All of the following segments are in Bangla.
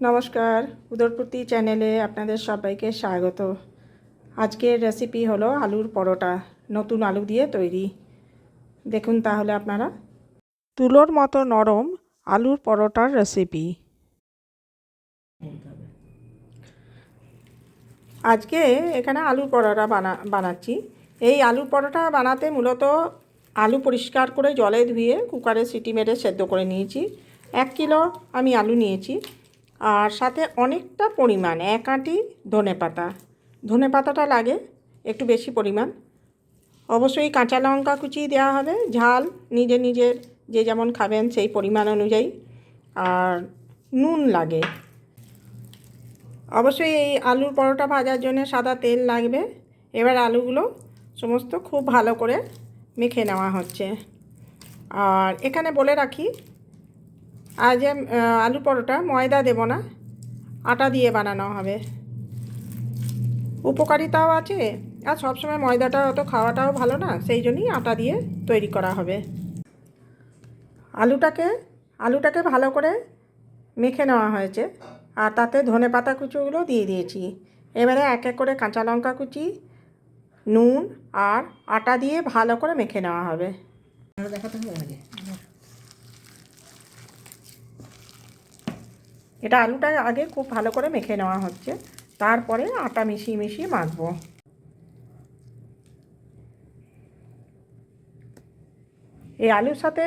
নমস্কার। উদরপূর্তি চ্যানেলে আপনাদের সবাইকে স্বাগত। আজকের রেসিপি হলো আলুর পরোটা, নতুন আলু দিয়ে তৈরি। দেখুন তাহলে আপনারা। তুলোর মতো নরম আলুর পরোটার রেসিপি আজকে এখানে আলুর পরোটা বানা, বানাচ্ছি। এই আলুর পরোটা বানাতে মূলত আলু পরিষ্কার করে জলে ধুয়ে কুকারে সিটি মেরে সেদ্ধ করে নিয়েছি। এক কিলো আমি আলু নিয়েছি। আর সাথে অনেকটা পরিমাণ, এক আঁটি ধনে পাতা। ধনে পাতাটা লাগে, একটু বেশি পরিমাণ। অবশ্যই কাঁচা লঙ্কা কুচি দেওয়া হবে, ঝাল নিজের নিজের যে যেমন খাবেন সেই পরিমাণ অনুযায়ী। আর নুন লাগে। অবশ্যই এই আলুর পরোটা ভাজার জন্য সাদা তেল লাগবে। এবার আলুগুলো সমস্ত খুব ভালো করে মেখে নেওয়া হচ্ছে। আর এখানে বলে রাখি আজ আলু পরোটা, ময়দা দেব না। আটা দিয়ে বানানো হবে। উপকারিতাও আছে, আর সবসময় ময়দাটা অত খাওয়াটাও ভালো না, সেই জন্যই আটা দিয়ে তৈরি করা হবে। আলুটাকে আলুটাকে ভালো করে মেখে নেওয়া হয়েছে, আর তাতে ধনে পাতা কুচোগুলো দিয়ে দিয়েছি। এবারে এক এক করে কাঁচা লঙ্কা কুচি, নুন, আর আটা দিয়ে ভালো করে মেখে নেওয়া হবে। দেখাতে হবে এটা আলুটা আগে খুব ভালো করে মেখে নেওয়া হচ্ছে। তারপরে আটা মিশিয়ে মিশিয়ে মাখবো। এই আলুর সাথে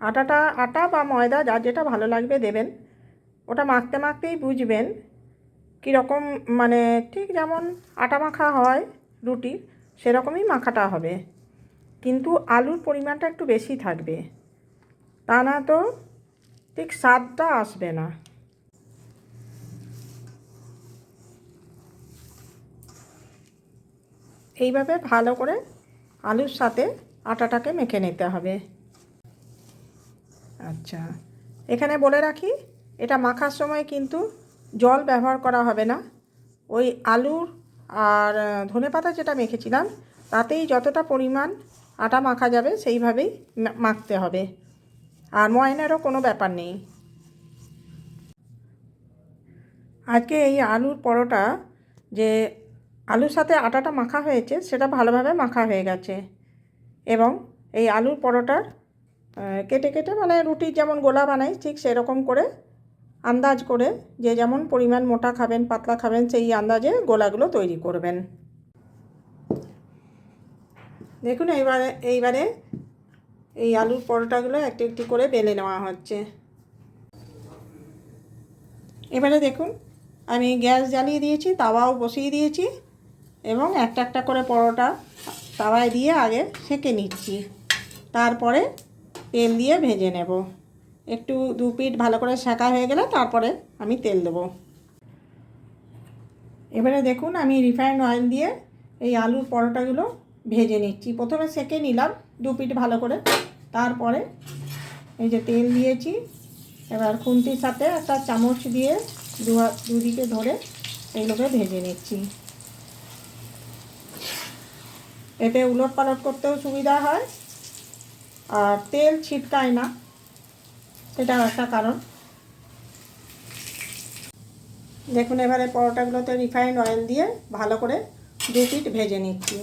আটাটা, আটা বা ময়দা যা যেটা ভালো লাগবে দেবেন। ওটা মাখতে মাখতেই বুঝবেন কীরকম মানে ঠিক যেমন আটা মাখা হয় রুটি, সেরকমই মাখাটা হবে। কিন্তু আলুর পরিমাণটা একটু বেশি থাকবে। তা না তো ঠিক স্বাদটা আসবে না। এইভাবে ভালো করে আলুর সাথে আটাটাকে মেখে নিতে হবে। আচ্ছা এখানে বলে রাখি, এটা মাখার সময় কিন্তু জল ব্যবহার করা হবে না। ওই আলুর আর ধনে পাতা যেটা মেখেছিলাম, তাতেই যতটা পরিমাণ আটা মাখা যাবে সেইভাবেই মাখতে হবে। আর ময়নারও কোনো ব্যাপার নেই। আজকে এই আলুর পরোটা যে আলুর সাথে আটাটা মাখা হয়েছে, সেটা ভালোভাবে মাখা হয়ে গেছে। এবং এই আলুর পরোটার কেটে কেটে মানে রুটির যেমন গোলা বানাই, ঠিক সেরকম করে আন্দাজ করে যে যেমন পরিমাণ মোটা খাবেন, পাতলা খাবেন, সেই আন্দাজে গোলাগুলো তৈরি করবেন। দেখুন, এইবারে এইবারে এই আলুর পরোটাগুলো একটি একটু করে বেলে নেওয়া হচ্ছে। এবারে দেখুন, আমি গ্যাস জ্বালিয়ে দিয়েছি, তাওয়াও বসিয়ে দিয়েছি। এবং একটা একটা করে পরোটা তাওয়ায় দিয়ে আগে সেঁকে নিচ্ছি। তারপরে তেল দিয়ে ভেজে নেব। একটু দু পিঠ ভালো করে সেঁকা হয়ে গেলে তারপরে আমি তেল দেবো। এবারে দেখুন আমি রিফাইন্ড অয়েল দিয়ে এই আলুর পরোটাগুলো ভেজে নিচ্ছি। প্রথমে সেঁকে নিলাম দু পিঠ ভালো করে। তারপরে এই যে তেল দিয়েছি, এবার খুন্তির সাথে একটা চামচ দিয়ে দুদিকে ধরে এইগুলোকে ভেজে নিচ্ছি। এতে উলট পালট করতেও সুবিধা হয়। আর তেল ছিটকায় না। সেটাও একটা কারণ। দেখুন, এবারে পরোটাগুলোতে রিফাইন্ড অয়েল দিয়ে ভালো করে দু পিট ভেজে নিচ্ছি।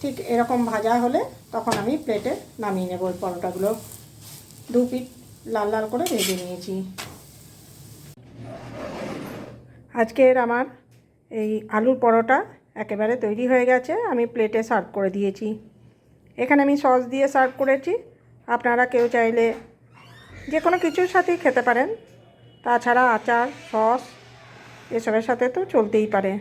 ঠিক এরকম ভাজা হলে তখন আমি প্লেটে নামিয়ে নেব ওই পরোটাগুলো। দু পিট লাল লাল করে ভেজে নিয়েছি। আজকের আমার এই আলুর পরোটা একেবারে তৈরি হয়ে গেছে। আমি প্লেটে সার্ভ করে দিয়েছি। এখানে আমি সস দিয়ে সার্ভ করেছি। আপনারা কেউ চাইলে যে কোনো কিছুর সাথেই খেতে পারেন। তাছাড়া আচার সস এসবের সাথে তো চলতেই পারে।